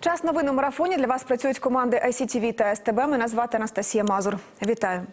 Час новин у марафоні для вас працюють команди ICTV та СТБ. Мене звати Анастасія Мазур. Вітаю.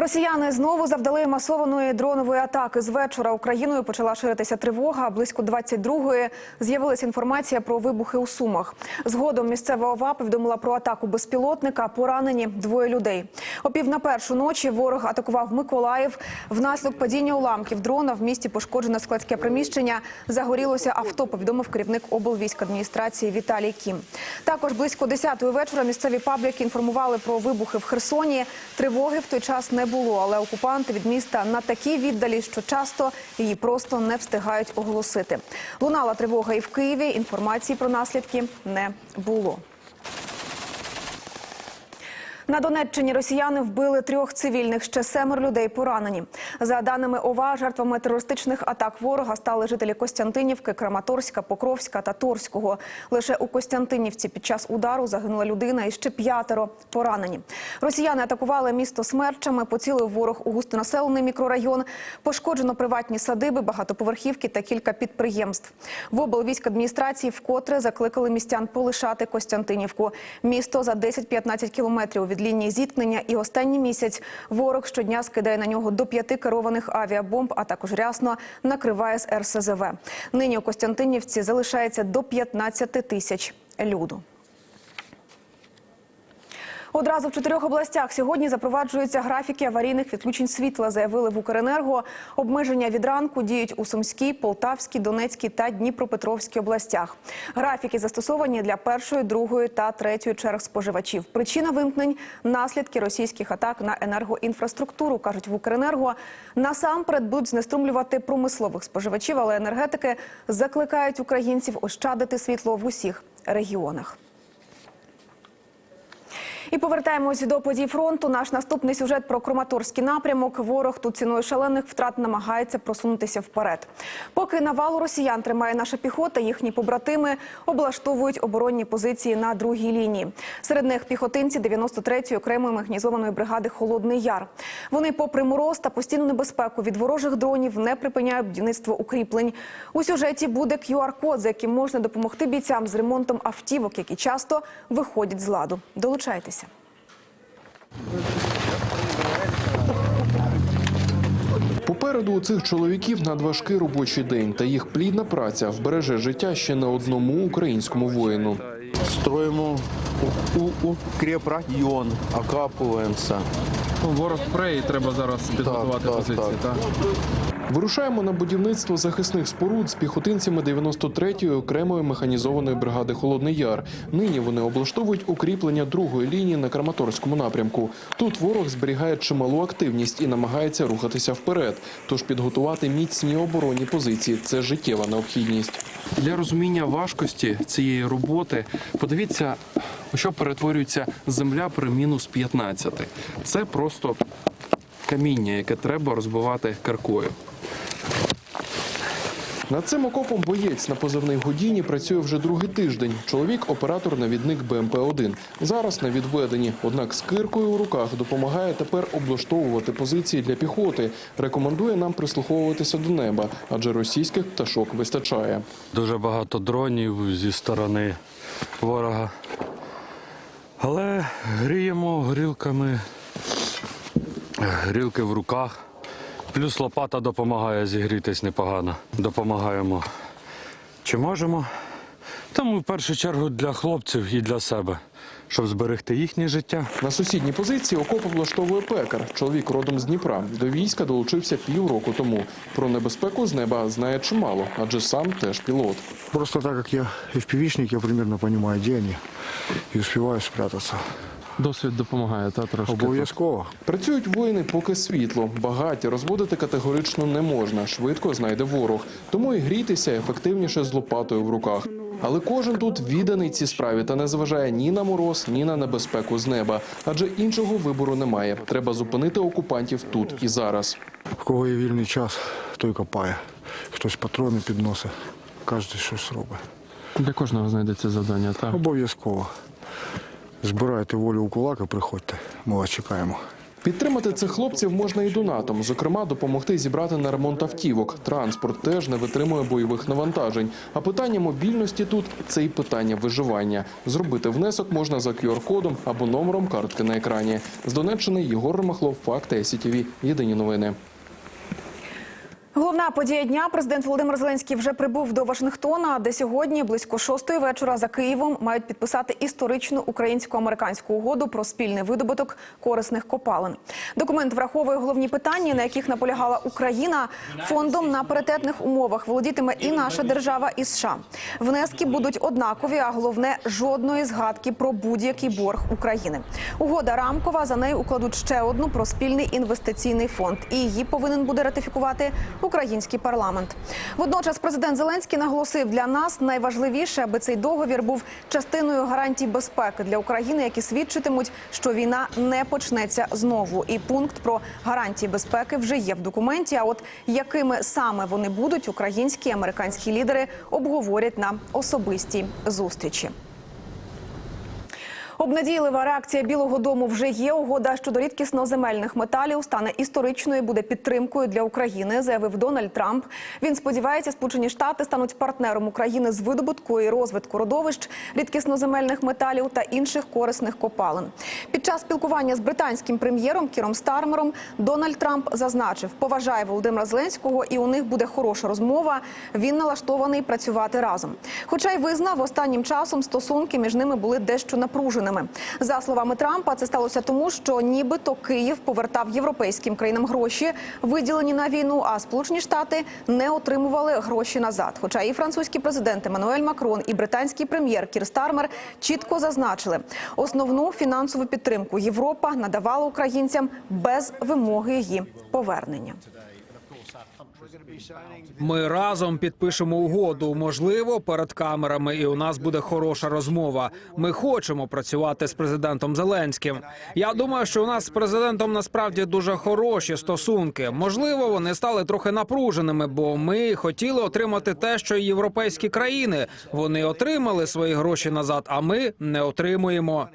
Росіяни знову завдали масованої дронової атаки. З вечора Україною почала ширитися тривога. Близько 22-ї з'явилася інформація про вибухи у Сумах. Згодом місцева ОВА повідомила про атаку безпілотника. Поранені двоє людей. О пів на першу ночі ворог атакував Миколаїв. Внаслідок падіння уламків дрона в місті пошкоджено складське приміщення. Загорілося авто. Повідомив керівник облвійськадміністрації Віталій Кім. Також близько 10-ї вечора місцеві пабліки інформували про вибухи в Херсоні. Тривоги в той час не було, але окупанти від міста на такій віддалі, що часто її просто не встигають оголосити. Лунала тривога і в Києві. Інформації про наслідки не було. На Донеччині росіяни вбили трьох цивільних, ще семеро людей поранені. За даними ОВА, жертвами терористичних атак ворога стали жителі Костянтинівки, Краматорська, Покровська та Торського. Лише у Костянтинівці під час удару загинула людина і ще п'ятеро поранені. Росіяни атакували місто смерчами, поцілив ворог у густонаселений мікрорайон. Пошкоджено приватні садиби, багатоповерхівки та кілька підприємств. В облвійськадміністрації вкотре закликали містян полишати Костянтинівку. Місто за 10-15 кілометрів від лінії зіткнення. І останній місяць ворог щодня скидає на нього до п'яти керованих авіабомб, а також рясно накриває з РСЗВ. Нині у Костянтинівці залишається до 15 тисяч люду. Одразу в чотирьох областях сьогодні запроваджуються графіки аварійних відключень світла, заявили в Укренерго. Обмеження від ранку діють у Сумській, Полтавській, Донецькій та Дніпропетровській областях. Графіки застосовані для першої, другої та третьої черг споживачів. Причина вимкнень – наслідки російських атак на енергоінфраструктуру, кажуть в Укренерго. Насамперед будуть знеструмлювати промислових споживачів, але енергетики закликають українців ощадити світло в усіх регіонах. І повертаємось до подій фронту. Наш наступний сюжет про Краматорський напрямок. Ворог тут ціною шалених втрат намагається просунутися вперед. Поки навалу росіян тримає наша піхота, їхні побратими облаштовують оборонні позиції на другій лінії. Серед них піхотинці 93-ї окремої механізованої бригади Холодний Яр. Вони, попри мороз та постійну небезпеку від ворожих дронів, не припиняють будівництво укріплень. У сюжеті буде QR-код, за яким можна допомогти бійцям з ремонтом автівок, які часто виходять з ладу. Долучайтеся. Попереду у цих чоловіків надважкий робочий день, та їх плідна праця вбереже життя ще не одному українському воїну. Строїмо укрепрайон, окапуємося. Ну, Ворог пре і треба зараз підготувати так, позиції. так. Так, Вирушаємо на будівництво захисних споруд з піхотинцями 93-ї окремої механізованої бригади Холодний Яр. Нині вони облаштовують укріплення другої лінії на Краматорському напрямку. Тут ворог зберігає чималу активність і намагається рухатися вперед. Тож підготувати міцні оборонні позиції це життєва необхідність. Для розуміння важкості цієї роботи подивіться, що перетворюється земля при мінус 15. Це просто каміння, яке треба розбивати каркою. Над цим окопом боєць на позивний годіні працює вже другий тиждень. Чоловік оператор навідник БМП-1. Зараз на відведенні. Однак з киркою у руках допомагає тепер облаштовувати позиції для піхоти. Рекомендує нам прислуховуватися до неба, адже російських пташок вистачає. Дуже багато дронів зі сторони ворога. Але гріємо горілками, грілки в руках. Плюс лопата допомагає зігрітись непогано. Допомагаємо чи можемо. Тому в першу чергу для хлопців і для себе, щоб зберегти їхнє життя. На сусідній позиції окоп облаштовує пекар. Чоловік родом з Дніпра. До війська долучився півроку тому. Про небезпеку з неба знає чимало, адже сам теж пілот. Просто так как я FPV-шник, я примерно понимаю, где они, и успеваю спрятаться. Досвід допомагає, та трошки. Обов'язково. Працюють воїни, поки світло. Багаті розводити категорично не можна. Швидко знайде ворог. Тому і грітися ефективніше з лопатою в руках. Але кожен тут відданий цій справі та не зважає ні на мороз, ні на небезпеку з неба. Адже іншого вибору немає. Треба зупинити окупантів тут і зараз. В кого є вільний час, той копає. Хтось патрони підносить, кожен щось робить. Для кожного знайдеться завдання. Так. Обов'язково. Збирайте волю у кулак і приходьте. Ми вас чекаємо. Підтримати цих хлопців можна і донатом, зокрема, допомогти зібрати на ремонт автівок. Транспорт теж не витримує бойових навантажень. А питання мобільності тут це і питання виживання. Зробити внесок можна за QR-кодом або номером картки на екрані. З Донеччини Єгор Ромахлов, факти СІТВ. Єдині новини. Головна подія дня. Президент Володимир Зеленський вже прибув до Вашингтона, де сьогодні близько шостої вечора за Києвом мають підписати історичну українсько-американську угоду про спільний видобуток корисних копалин. Документ враховує головні питання, на яких наполягала Україна. Фондом на паритетних умовах володітиме і наша держава, і США. Внески будуть однакові, а головне жодної згадки про будь-який борг України. Угода рамкова. За нею укладуть ще одну про спільний інвестиційний фонд. І її повинен буде ратифікувати український парламент. Водночас президент Зеленський наголосив для нас найважливіше, аби цей договір був частиною гарантій безпеки для України, які свідчитимуть, що війна не почнеться знову. І пункт про гарантії безпеки вже є в документі. А от якими саме вони будуть, українські і американські лідери обговорять на особистій зустрічі. Обнадійлива реакція Білого Дому вже є. Угода щодо рідкісноземельних металів стане історичною, буде підтримкою для України, заявив Дональд Трамп. Він сподівається, Сполучені Штати стануть партнером України з видобутку і розвитку родовищ рідкісноземельних металів та інших корисних копалин. Під час спілкування з британським прем'єром Кіром Стармером Дональд Трамп зазначив, поважає Володимира Зеленського, і у них буде хороша розмова. Він налаштований працювати разом. Хоча й визнав, останнім часом стосунки між ними були дещо напруженими. За словами Трампа, це сталося тому, що нібито Київ повертав європейським країнам гроші, виділені на війну, а Сполучені Штати не отримували гроші назад. Хоча і французький президент Еммануель Макрон, і британський прем'єр Кір Стармер чітко зазначили, основну фінансову підтримку Європа надавала українцям без вимоги її повернення. Ми разом підпишемо угоду. Можливо, перед камерами, і у нас буде хороша розмова. Ми хочемо працювати з президентом Зеленським. Я думаю, що у нас з президентом насправді дуже хороші стосунки. Можливо, вони стали трохи напруженими, бо ми хотіли отримати те, що європейські країни. Вони отримали свої гроші назад, а ми не отримуємо.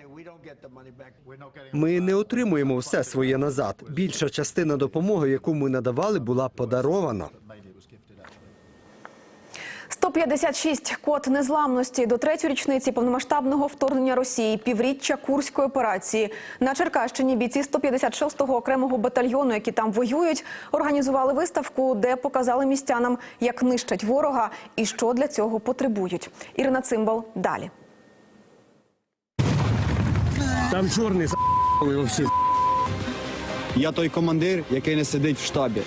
Ми не отримуємо все своє назад. Більша частина допомоги, яку ми надавали, була подарована. 156 – код незламності до третьої річниці повномасштабного вторгнення Росії, півріччя Курської операції. На Черкащині бійці 156-го окремого батальйону, які там воюють, організували виставку, де показали містянам, як нищать ворога і що для цього потребують. Ірина Цимбал далі. Там чорний вообще. Я той командир, який не сидить в штабі.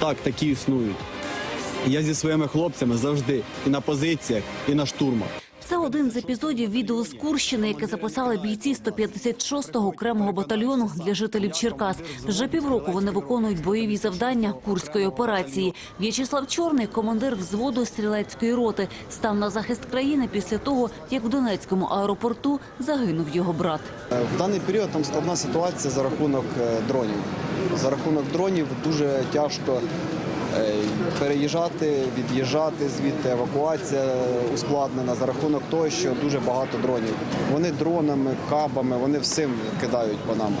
Так, такі існують. Я зі своїми хлопцями завжди і на позиціях, і на штурмах. Це один з епізодів відео з Курщини, яке записали бійці 156-го окремого батальйону для жителів Черкас. Вже півроку вони виконують бойові завдання курської операції. В'ячеслав Чорний, командир взводу стрілецької роти, став на захист країни після того, як в Донецькому аеропорту загинув його брат. В даний період там складна ситуація за рахунок е, дронів. За рахунок дронів дуже тяжко переїжджати, від'їжджати звідти. Евакуація ускладнена за рахунок того, що дуже багато дронів. Вони дронами, кабами, вони всім кидають по нам.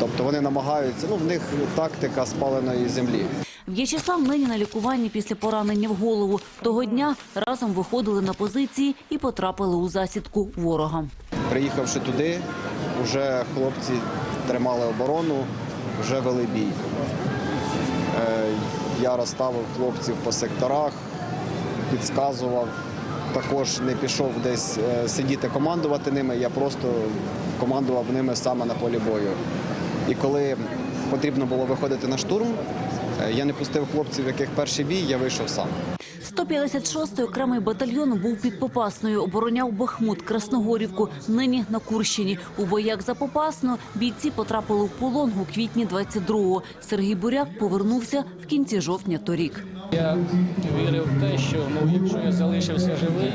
Тобто вони намагаються, ну в них тактика спаленої землі. В'ячеслав нині на лікуванні після поранення в голову. Того дня разом виходили на позиції і потрапили у засідку ворога. Приїхавши туди, вже хлопці тримали оборону, вже вели бій. Я розставив хлопців по секторах, підказував. Також не пішов десь е, сидіти командувати ними, я просто командував ними саме на полі бою. І коли потрібно було виходити на штурм, я не пустив хлопців, яких перший бій, я вийшов сам. 156-й окремий батальйон був під Попасною, обороняв Бахмут, Красногорівку, нині на Курщині. У боях за Попасну бійці потрапили в полон у квітні 22-го. Сергій Буряк повернувся в кінці жовтня торік. Я вірив в те, що ну, якщо я залишився живий,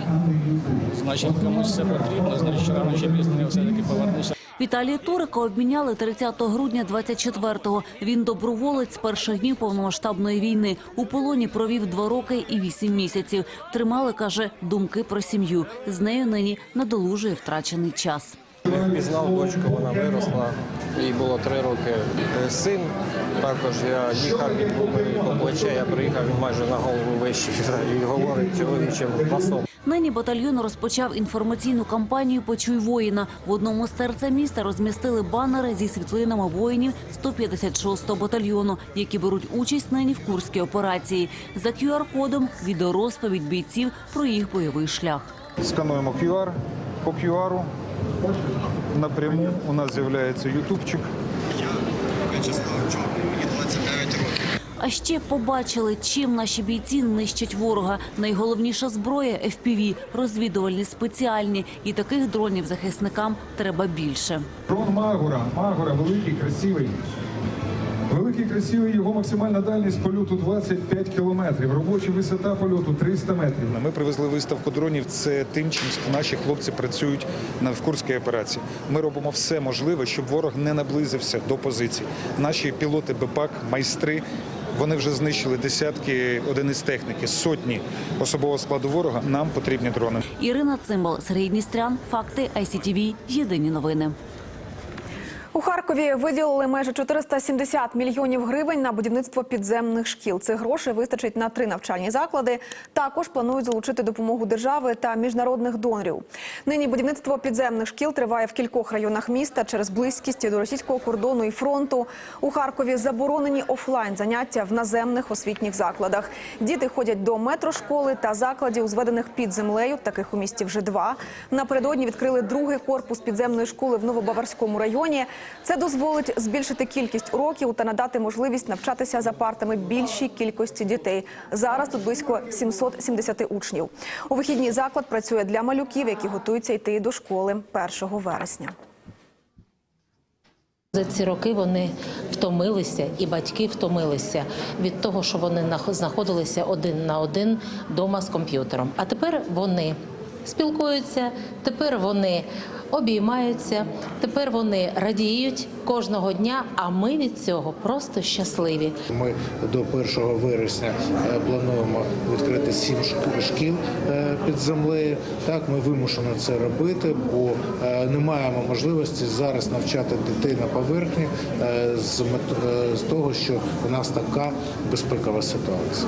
значить комусь це потрібно, значить рано чи пізно я все-таки повернуся. Віталія Турика обміняли 30 грудня 24-го. Він доброволець з перших днів повномасштабної війни. У полоні провів два роки і вісім місяців. Тримали, каже, думки про сім'ю. З нею нині надолужує втрачений час. Пізнав дочку, вона виросла. їй було три роки. Е, Син також я їхав, він був по плече, я приїхав, він майже на голову вищий і говорить чоловічим басом. Нині батальйон розпочав інформаційну кампанію Почуй воїна. В одному з серця міста розмістили банери зі світлинами воїнів 156-го батальйону, які беруть участь нині в курській операції. За QR-кодом відеорозповідь бійців про їх бойовий шлях. Скануємо QR. По QR напряму у нас з'являється ютубчик. А ще побачили, чим наші бійці нищать ворога. Найголовніша зброя – FPV, розвідувальні спеціальні. І таких дронів захисникам треба більше. Дрон Магура. Магура великий, красивий. Великий, красивий, його максимальна дальність польоту 25 кілометрів. Робоча висота польоту 300 метрів. Ми привезли виставку дронів. Це тим, чим наші хлопці працюють на в Курській операції. Ми робимо все можливе, щоб ворог не наблизився до позицій. Наші пілоти БПАК, майстри. Вони вже знищили десятки одиниць техніки, сотні особового складу ворога. Нам потрібні дрони. Ірина Цимбал, Сергій Дністрян, Факти, ICTV, Єдині новини. У Харкові виділили майже 470 мільйонів гривень на будівництво підземних шкіл. Цих грошей вистачить на три навчальні заклади. Також планують залучити допомогу держави та міжнародних донорів. Нині будівництво підземних шкіл триває в кількох районах міста через близькість до російського кордону і фронту. У Харкові заборонені офлайн заняття в наземних освітніх закладах. Діти ходять до метрошколи та закладів, зведених під землею. Таких у місті вже два. Напередодні відкрили другий корпус підземної школи в Новобаварському районі. Це дозволить збільшити кількість уроків та надати можливість навчатися за партами більшій кількості дітей. Зараз тут близько 770 учнів. У вихідній заклад працює для малюків, які готуються йти до школи 1 вересня. За ці роки вони втомилися, і батьки втомилися від того, що вони нах- знаходилися один на один вдома з комп'ютером. А тепер вони спілкуються, тепер вони обіймаються, тепер вони радіють кожного дня. А ми від цього просто щасливі. Ми до 1 вересня е, плануємо відкрити сім шк- шкіл е, під землею. Так, ми вимушено це робити, бо е, не маємо можливості зараз навчати дітей на поверхні з того, що у нас така безпекова ситуація.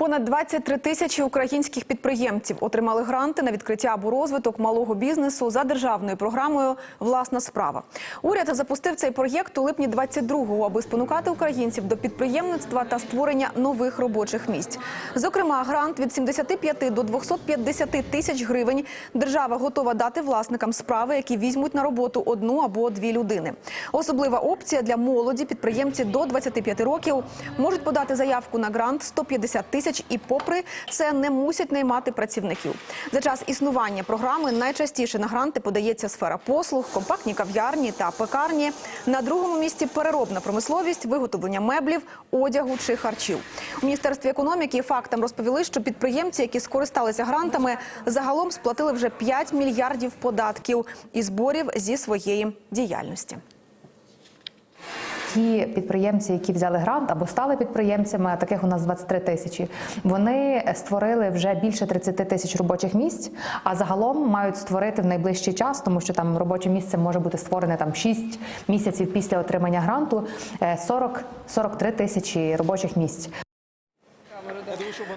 Понад 23 тисячі українських підприємців отримали гранти на відкриття або розвиток малого бізнесу за державною програмою Власна справа. Уряд запустив цей проєкт у липні 22-го, аби спонукати українців до підприємництва та створення нових робочих місць. Зокрема, грант від 75 до 250 тисяч гривень держава готова дати власникам справи, які візьмуть на роботу одну або дві людини. Особлива опція для молоді підприємці до 25 років можуть подати заявку на грант 150 тисяч і, попри це, не мусять наймати працівників. За час існування програми найчастіше на гранти подається сфера послуг, компактні кав'ярні та пекарні. На другому місці переробна промисловість, виготовлення меблів, одягу чи харчів. У міністерстві економіки фактам розповіли, що підприємці, які скористалися грантами, загалом сплатили вже 5 мільярдів податків і зборів зі своєї діяльності. Ті підприємці, які взяли грант або стали підприємцями, таких у нас 23 тисячі, вони створили вже більше 30 тисяч робочих місць, а загалом мають створити в найближчий час, тому що там робоче місце може бути створене там 6 місяців після отримання гранту, 40-43 тисячі робочих місць.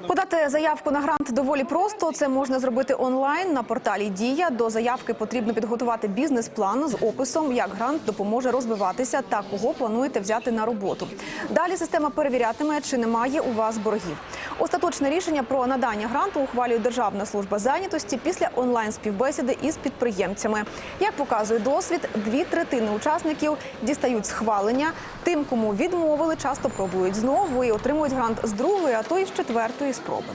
Подати заявку на грант доволі просто. Це можна зробити онлайн на порталі Дія. До заявки потрібно підготувати бізнес-план з описом, як грант допоможе розвиватися та кого плануєте взяти на роботу. Далі система перевірятиме, чи немає у вас боргів. Остаточне рішення про надання гранту ухвалює Державна служба зайнятості після онлайн співбесіди із підприємцями. Як показує досвід, дві третини учасників дістають схвалення. Тим, кому відмовили, часто пробують знову і отримують грант з другої, а то й з четвертої спроби.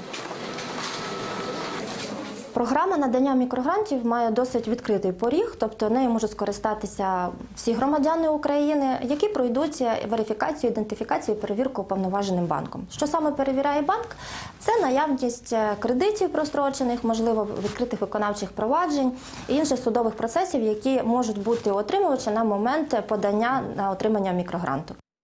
Програма надання мікрогрантів має досить відкритий поріг, тобто нею можуть скористатися всі громадяни України, які пройдуть верифікацію, ідентифікацію і перевірку уповноваженим банком. Що саме перевіряє банк? Це наявність кредитів прострочених, можливо, відкритих виконавчих проваджень і інших судових процесів, які можуть бути у отримувача на момент подання на отримання мікрогранту.